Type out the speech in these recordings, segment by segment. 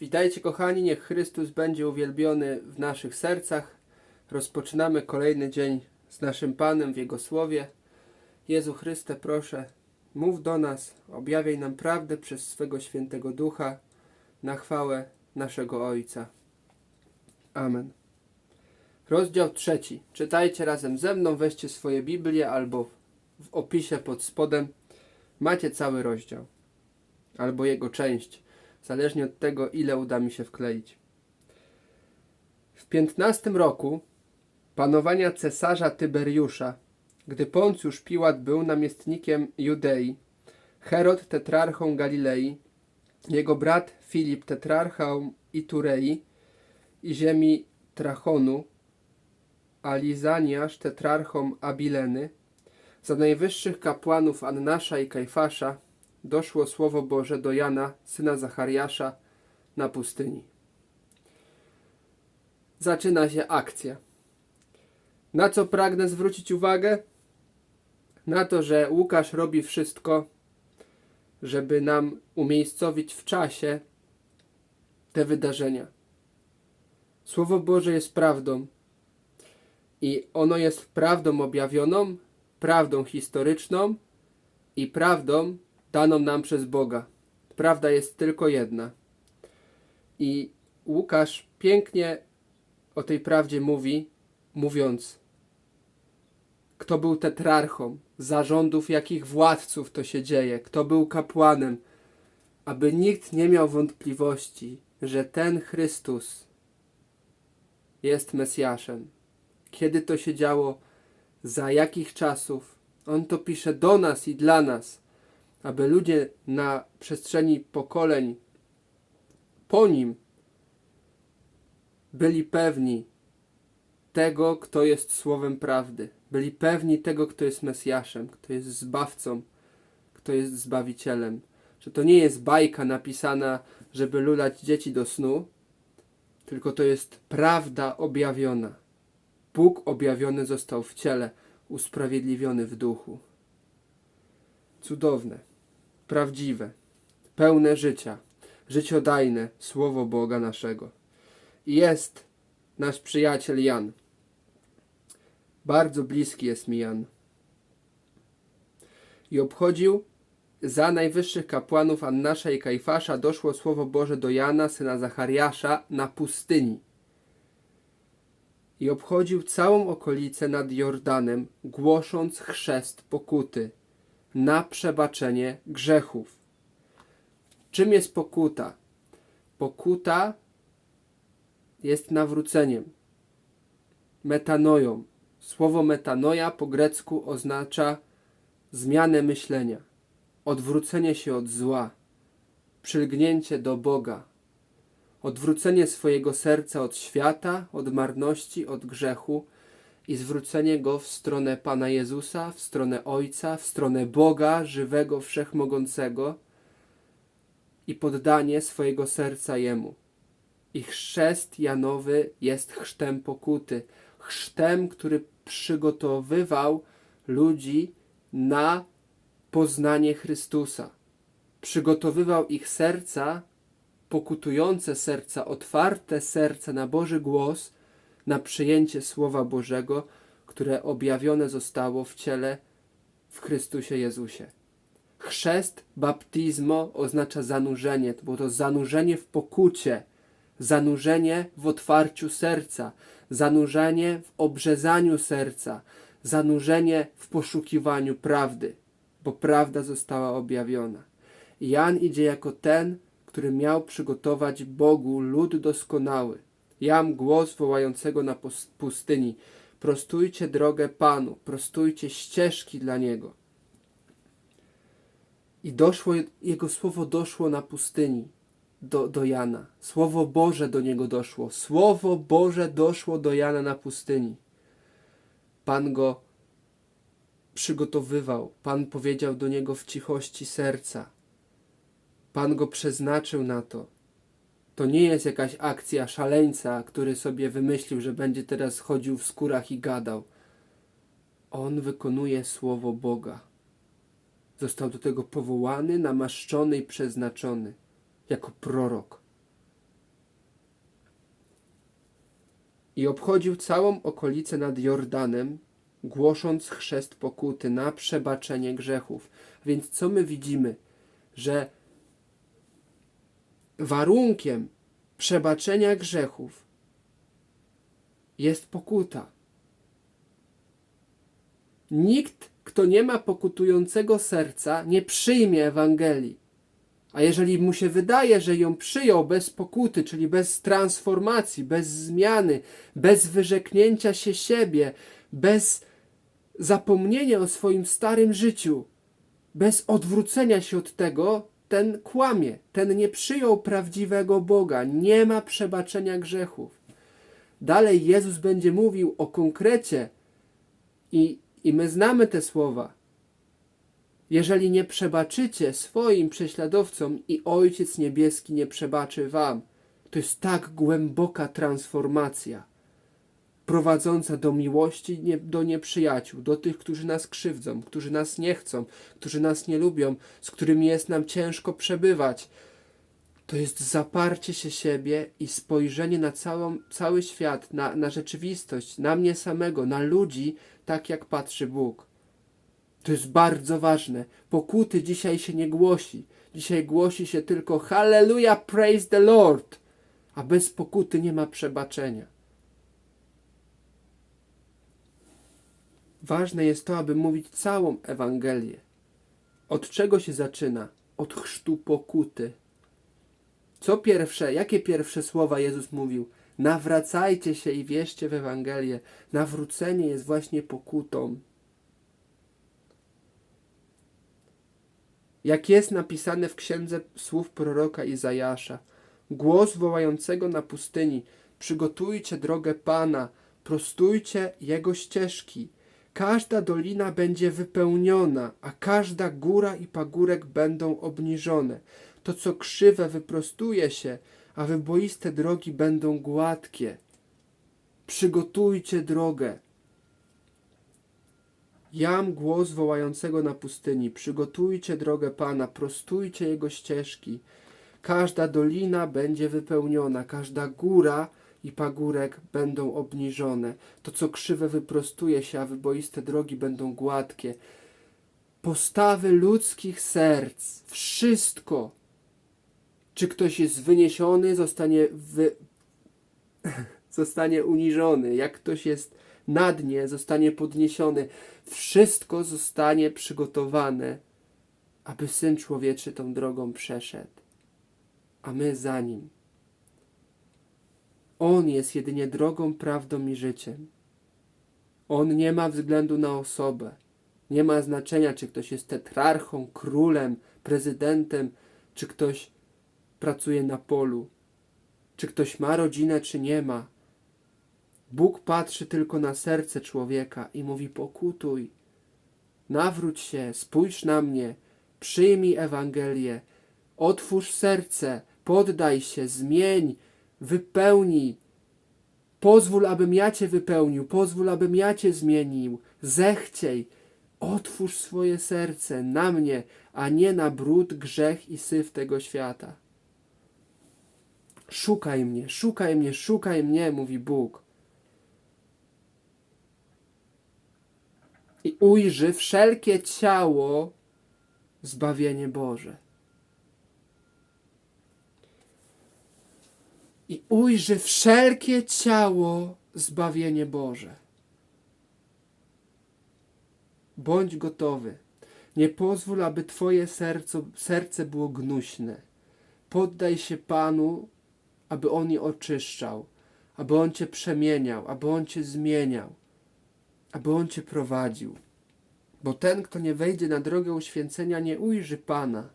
Witajcie kochani, niech Chrystus będzie uwielbiony w naszych sercach. Rozpoczynamy kolejny dzień z naszym Panem w Jego Słowie. Jezu Chryste, proszę, mów do nas, objawiaj nam prawdę przez swego świętego Ducha na chwałę naszego Ojca. Amen. Rozdział trzeci. Czytajcie razem ze mną, weźcie swoje Biblię albo w opisie pod spodem macie cały rozdział albo jego część, zależnie od tego, ile uda mi się wkleić. W piętnastym roku panowania cesarza Tyberiusza, gdy Poncjusz Piłat był namiestnikiem Judei, Herod tetrarchą Galilei, jego brat Filip tetrarchą Iturei i ziemi Trachonu, a tetrarchą Abileny, za najwyższych kapłanów Annasza i Kajfasza doszło Słowo Boże do Jana, syna Zachariasza, na pustyni. Zaczyna się akcja. Na co pragnę zwrócić uwagę? Na to, że Łukasz robi wszystko, żeby nam umiejscowić w czasie te wydarzenia. Słowo Boże jest prawdą i ono jest prawdą objawioną, prawdą historyczną i prawdą daną nam przez Boga. Prawda jest tylko jedna. I Łukasz pięknie o tej prawdzie mówi, mówiąc, kto był tetrarchą, zarządów jakich władców to się dzieje, kto był kapłanem, aby nikt nie miał wątpliwości, że ten Chrystus jest Mesjaszem. Kiedy to się działo, za jakich czasów, on to pisze do nas i dla nas aby ludzie na przestrzeni pokoleń po nim byli pewni tego, kto jest słowem prawdy. Byli pewni tego, kto jest Mesjaszem, kto jest zbawcą, kto jest zbawicielem. Że to nie jest bajka napisana, żeby lulać dzieci do snu, tylko to jest prawda objawiona. Bóg objawiony został w ciele, usprawiedliwiony w duchu. Cudowne prawdziwe, pełne życia, życiodajne Słowo Boga naszego. Jest nasz przyjaciel Jan. Bardzo bliski jest mi Jan. I obchodził za najwyższych kapłanów Annasza i Kajfasza doszło Słowo Boże do Jana, syna Zachariasza, na pustyni. I obchodził całą okolicę nad Jordanem, głosząc chrzest pokuty – na przebaczenie grzechów. Czym jest pokuta? Pokuta jest nawróceniem, metanoją. Słowo metanoja po grecku oznacza zmianę myślenia, odwrócenie się od zła, przylgnięcie do Boga, odwrócenie swojego serca od świata, od marności, od grzechu i zwrócenie go w stronę Pana Jezusa, w stronę Ojca, w stronę Boga, żywego, wszechmogącego i poddanie swojego serca Jemu. I chrzest Janowy jest chrztem pokuty, chrztem, który przygotowywał ludzi na poznanie Chrystusa. Przygotowywał ich serca, pokutujące serca, otwarte serca na Boży głos – na przyjęcie Słowa Bożego, które objawione zostało w ciele w Chrystusie Jezusie. Chrzest, baptizmo oznacza zanurzenie, bo to zanurzenie w pokucie, zanurzenie w otwarciu serca, zanurzenie w obrzezaniu serca, zanurzenie w poszukiwaniu prawdy, bo prawda została objawiona. Jan idzie jako ten, który miał przygotować Bogu lud doskonały, Jam głos wołającego na pustyni. Prostujcie drogę Panu, prostujcie ścieżki dla Niego. I doszło, Jego słowo doszło na pustyni do, do Jana. Słowo Boże do niego doszło. Słowo Boże doszło do Jana na pustyni. Pan go przygotowywał. Pan powiedział do niego w cichości serca. Pan go przeznaczył na to. To nie jest jakaś akcja szaleńca, który sobie wymyślił, że będzie teraz chodził w skórach i gadał. On wykonuje słowo Boga. Został do tego powołany, namaszczony i przeznaczony jako prorok. I obchodził całą okolicę nad Jordanem, głosząc chrzest pokuty na przebaczenie grzechów. Więc co my widzimy? Że warunkiem przebaczenia grzechów jest pokuta. Nikt, kto nie ma pokutującego serca, nie przyjmie Ewangelii. A jeżeli mu się wydaje, że ją przyjął bez pokuty, czyli bez transformacji, bez zmiany, bez wyrzeknięcia się siebie, bez zapomnienia o swoim starym życiu, bez odwrócenia się od tego, ten kłamie, ten nie przyjął prawdziwego Boga, nie ma przebaczenia grzechów. Dalej Jezus będzie mówił o konkrecie i, i my znamy te słowa. Jeżeli nie przebaczycie swoim prześladowcom i Ojciec Niebieski nie przebaczy wam, to jest tak głęboka transformacja, prowadząca do miłości nie, do nieprzyjaciół, do tych, którzy nas krzywdzą, którzy nas nie chcą, którzy nas nie lubią, z którymi jest nam ciężko przebywać. To jest zaparcie się siebie i spojrzenie na całą, cały świat, na, na rzeczywistość, na mnie samego, na ludzi, tak jak patrzy Bóg. To jest bardzo ważne. Pokuty dzisiaj się nie głosi. Dzisiaj głosi się tylko Hallelujah, praise the Lord. A bez pokuty nie ma przebaczenia. Ważne jest to, aby mówić całą Ewangelię. Od czego się zaczyna? Od chrztu pokuty. Co pierwsze, jakie pierwsze słowa Jezus mówił? Nawracajcie się i wierzcie w Ewangelię. Nawrócenie jest właśnie pokutą. Jak jest napisane w księdze słów proroka Izajasza, głos wołającego na pustyni: Przygotujcie drogę Pana, prostujcie jego ścieżki. Każda dolina będzie wypełniona, a każda góra i pagórek będą obniżone. To, co krzywe, wyprostuje się, a wyboiste drogi będą gładkie. Przygotujcie drogę. Jam głos wołającego na pustyni: Przygotujcie drogę Pana, prostujcie jego ścieżki. Każda dolina będzie wypełniona, każda góra i pagórek będą obniżone. To, co krzywe, wyprostuje się, a wyboiste drogi będą gładkie. Postawy ludzkich serc, wszystko. Czy ktoś jest wyniesiony, zostanie, wy... zostanie uniżony. Jak ktoś jest na dnie, zostanie podniesiony. Wszystko zostanie przygotowane, aby Syn Człowieczy tą drogą przeszedł, a my za Nim. On jest jedynie drogą, prawdą i życiem. On nie ma względu na osobę. Nie ma znaczenia, czy ktoś jest tetrarchą, królem, prezydentem, czy ktoś pracuje na polu, czy ktoś ma rodzinę, czy nie ma. Bóg patrzy tylko na serce człowieka i mówi: Pokutuj, nawróć się, spójrz na mnie, przyjmij Ewangelię, otwórz serce, poddaj się, zmień, wypełnij. Pozwól, abym ja Cię wypełnił, pozwól, abym ja Cię zmienił. Zechciej, otwórz swoje serce na mnie, a nie na brud, grzech i syf tego świata. Szukaj mnie, szukaj mnie, szukaj mnie, mówi Bóg. I ujrzy wszelkie ciało zbawienie Boże. I ujrzy wszelkie ciało zbawienie Boże. Bądź gotowy. Nie pozwól, aby Twoje serce, serce było gnuśne. Poddaj się Panu, aby On je oczyszczał, aby On Cię przemieniał, aby On Cię zmieniał, aby On Cię prowadził. Bo ten, kto nie wejdzie na drogę uświęcenia, nie ujrzy Pana.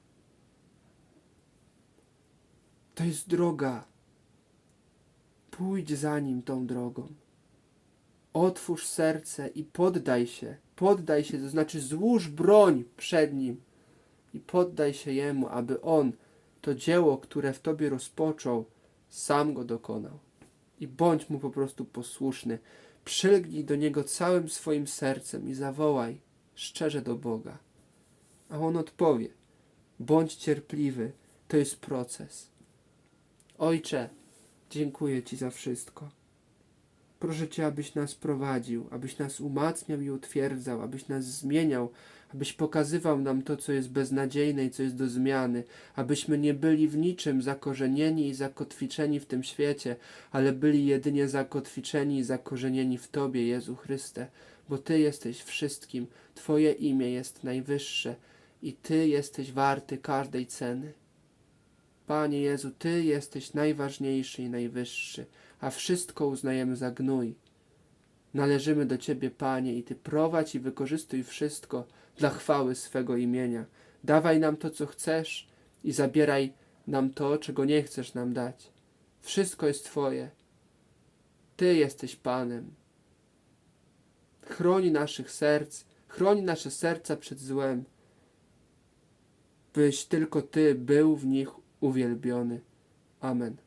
To jest droga. Pójdź za Nim tą drogą. Otwórz serce i poddaj się. Poddaj się, to znaczy złóż broń przed Nim i poddaj się Jemu, aby On to dzieło, które w Tobie rozpoczął, sam go dokonał. I bądź Mu po prostu posłuszny. Przylgnij do Niego całym swoim sercem i zawołaj szczerze do Boga. A On odpowie. Bądź cierpliwy, to jest proces. Ojcze, dziękuję Ci za wszystko. Proszę Cię, abyś nas prowadził, abyś nas umacniał i utwierdzał, abyś nas zmieniał, abyś pokazywał nam to, co jest beznadziejne i co jest do zmiany, abyśmy nie byli w niczym zakorzenieni i zakotwiczeni w tym świecie, ale byli jedynie zakotwiczeni i zakorzenieni w Tobie, Jezu Chryste, bo Ty jesteś wszystkim, Twoje imię jest najwyższe i Ty jesteś warty każdej ceny. Panie Jezu, Ty jesteś najważniejszy i najwyższy, a wszystko uznajemy za gnój. Należymy do Ciebie, Panie, i Ty prowadź i wykorzystuj wszystko dla chwały swego imienia. Dawaj nam to, co chcesz i zabieraj nam to, czego nie chcesz nam dać. Wszystko jest Twoje. Ty jesteś Panem. Chroń naszych serc, chroń nasze serca przed złem, byś tylko Ty był w nich uwielbiony. Amen.